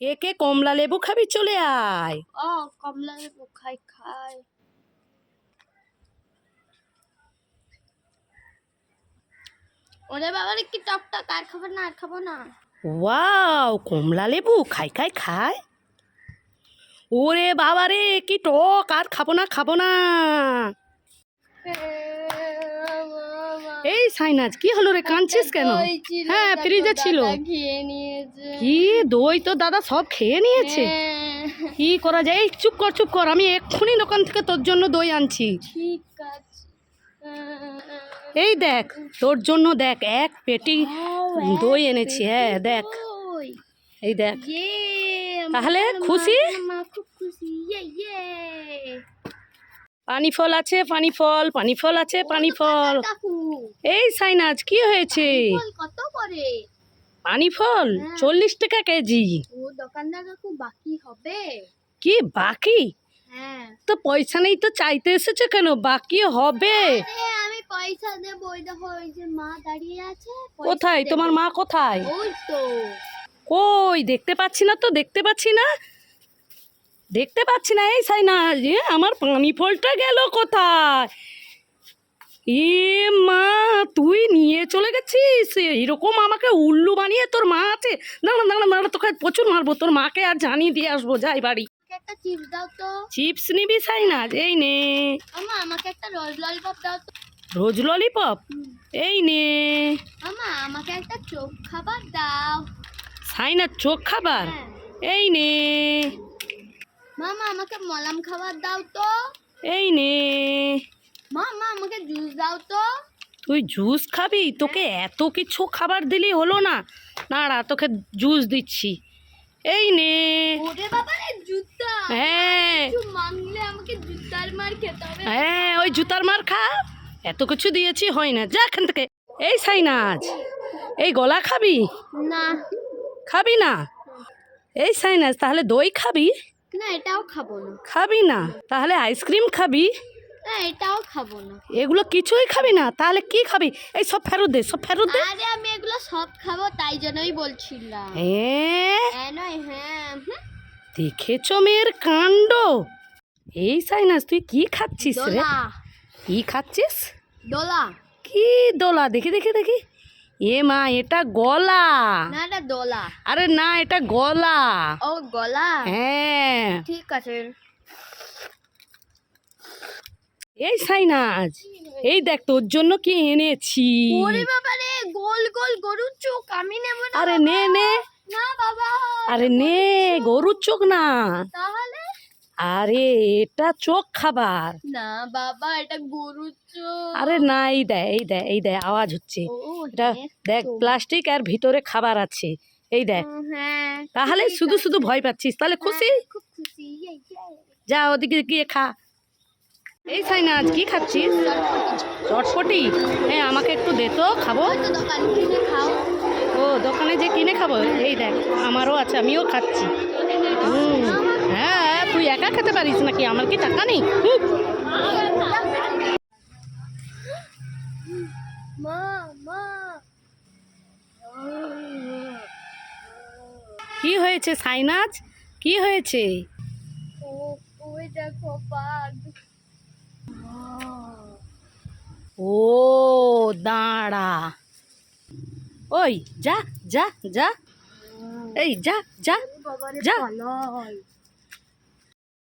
কে কে কমলা লেবু খাবি চলে আয়। ও কমলা লেবু খাই খাই। ওরে বাবার কি টক টক আর খাব না আর খাব না। ওয়াও কমলা লেবু খাই খাই খায় ওরে বাবা রে কি টক আর খাব না খাব না। এই সাইনাজ কি হলো রে? কাঁদছিস কেন? হ্যাঁ ফ্রিজে ছিল। কি দই তো দাদা সব খেয়ে নিয়েছে? হ্যাঁ, কি করা যায়? এই চুপ কর চুপ কর আমি এক্ষুনি দোকান থেকে তোর জন্য দই আনছি। এই দেখ তোর জন্য দেখ এক পেটি দই এনেছি হ্যাঁ দেখ। এই দেখ। ইয়ে, তাহলে খুশি? খুব খুশি। ইয়ে ইয়ে। পানি ফল আছে পানি ফল পানি ফল আছে পানি ফল। এই সাইনাজ কি হয়েছে? কত করে? পানি ফল? হ্যাঁ। চল্লিশ টাকা কেজি। দোকানদার বাকি হবে? কি বাকি? হ্যাঁ। তো পয়সা নেই তো চাইতে এসেছে কেন? বাকি হবে। আমি পয়সা দেব ওই দেখো ওই যে মা দাঁড়িয়ে আছে কোথায়? তোমার মা কোথায়? ওই তো। কই দেখতে পাচ্ছি না তো দেখতে পাচ্ছি না? দেখতে পাচ্ছি না এই সাইনা যে আমার পানি ফলটা গেল কোথায়? এ মা তুই নিয়ে চলে গেছিস? এরকম আমাকে উল্লু বানিয়ে তোর মা আছে? দাঁড়া দাঁড়া দাঁড়া তোকে প্রচুর মারবো তোর মাকে আর জানিয়ে দিয়ে আসব যাই বাড়ি। একটা চিপস দাও তো। চিপস নিবি সাইনা? এই নে। আমা আমাকে একটা রোজ ললিপপ দাও তো। রোজ ললিপপ? এই নে। আমা আমাকে একটা চোখ খাবার দাও। সাইনা চোখ খাবার? হ্যাঁ। এই নে। মামা আমাকে মলাম খাবার দাও তো। এই নে। মামা আমাকে জুস দাও তো। তুই জুস খাবি? তোকে এত কিছু খাবার দিলি হলো না। নাড়া তোকে জুস দিচ্ছি। এই নে। ওরে বাবা রে জুতা। হ্যাঁ। কিছু মাংলে আমাকে জুতার মার খেতে হবে। হ্যাঁ ওই জুতার মার খা। এত কিছু দিয়েছি হয় না। যা এখান থেকে। এই সাইনাজ এই গলা খাবি? না। খাবি না? এই সাইনাজ তাহলে দই খাবি? না এটাও খাব না। খাবি না? তাহলে আইসক্রিম খাবি? না এটাও খাব না। এগুলো কিছুই খাবি না? তাহলে কি খাবি? এই সব ফেরত দে সব ফেরত দে। আরে আমি এগুলো সব খাব তাই জন্যই বলছিলাম। হ্যাঁ হ্যাঁ নয় হ্যাঁ। দেখেছ মেয়ের কাণ্ড? এই সাইনাস তুই কি খাচ্ছিস রে? কি খাচ্ছিস? দোলা। কি দোলা? দেখি দেখি দেখি। এ মা এটা গলা। না এটা দোলা। আরে না এটা গলা। ও গলা? হ্যাঁ। ঠিক আছে। এই সাইনাজ এই দেখ তোর জন্য কি এনেছি। ওরে বাবা রে গোল গোল গরুর চোখ। আমি নেব না আরে নে নে। না বাবা। আরে নে গরুর চোখ না। তাহলে? আরে এটা চোখ খাবার। না বাবা এটা গরুর চোখ। আরে না এই দেয় এই দেয় এই দেয় আওয়াজ হচ্ছে। এটা হ্যাঁ দেখ প্লাস্টিক আর ভিতরে খাবার আছে। এই দেখ। হ্যাঁ তাহলে শুধু শুধু ভয় পাচ্ছিস। তাহলে খুশি? হ্যাঁ, খুশি ইয়ে, ইয়ে। যা ওদিকে গিয়ে খা। এই সাইনাজ কি খাচ্ছিস? চটপটি? হ্যাঁ আমাকে একটু দে তো খাব। ও দোকানে যে কিনে খাব? এই দেখ আমারও আছে আমিও খাচ্ছি। হুম, হ্যাঁ তুই একা খেতে পারিস নাকি? আমার কি টাকা নেই। মা কি হয়েছে সাইনাজ? কি হয়েছে? ওই দেখো বাঘ। ও দাঁড়া। ওই যা যা যা। এই যা যা যা।